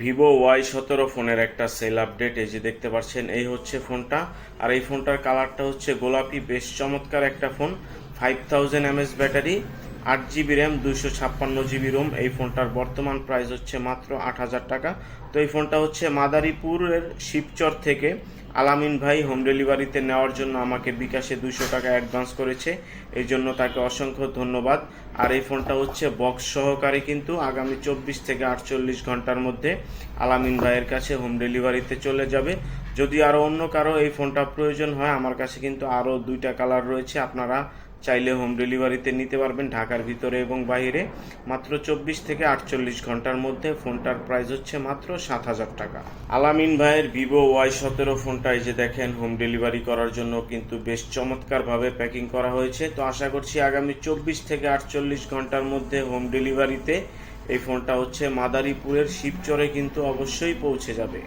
Vivo Y সতেরো ফোনের একটা সেল আপডেট, এই যে দেখতে পাচ্ছেন, এই হচ্ছে ফোনটা। আর এই ফোনটার কালারটা হচ্ছে গোলাপি, বেশ চমৎকার একটা phone five thousand mAh battery. আট জিবি র্যাম, দুইশো ছাপ্পান্ন জিবি রোম। এই ফোনটার বর্তমান প্রাইস হচ্ছে মাত্র আট হাজার টাকা। তো এই ফোনটা হচ্ছে মাদারীপুরের শিবচর থেকে। আলামিন ভাই হোম ডেলিভারিতে নেওয়ার জন্য আমাকে বিকাশে দুশো টাকা অ্যাডভান্স করেছে। এই জন্য তাকে অসংখ্য ধন্যবাদ। আর এই ফোনটা হচ্ছে বক্স সহকারে কিন্তু আগামী চব্বিশ থেকে আটচল্লিশ ঘণ্টার মধ্যে আলামিন ভাইয়ের কাছে হোম ডেলিভারিতে চলে যাবে। যদি আরও অন্য কারও এই ফোনটা প্রয়োজন হয়, আমার কাছে কিন্তু আরও দুইটা কালার রয়েছে। আপনারা চাইলে হোম ডেলিভারিতে নিতে পারবেন ঢাকার ভিতরে এবং বাইরে মাত্র চব্বিশ থেকে আটচল্লিশ ঘণ্টার মধ্যে ফোনটার প্রাইস হচ্ছে মাত্র সাত হাজার টাকা। আলামিন ভাইয়ের ভিভো ওয়াই সতেরো ফোনটা এই যে দেখেন হোম ডেলিভারি করার জন্য কিন্তু বেশ চমৎকারভাবে প্যাকিং করা হয়েছে। তো আশা করছি আগামী চব্বিশ থেকে আটচল্লিশ ঘণ্টার মধ্যে হোম ডেলিভারিতে এই ফোনটা হচ্ছে মাদারীপুরের শিবচরে কিন্তু অবশ্যই পৌঁছে যাবে।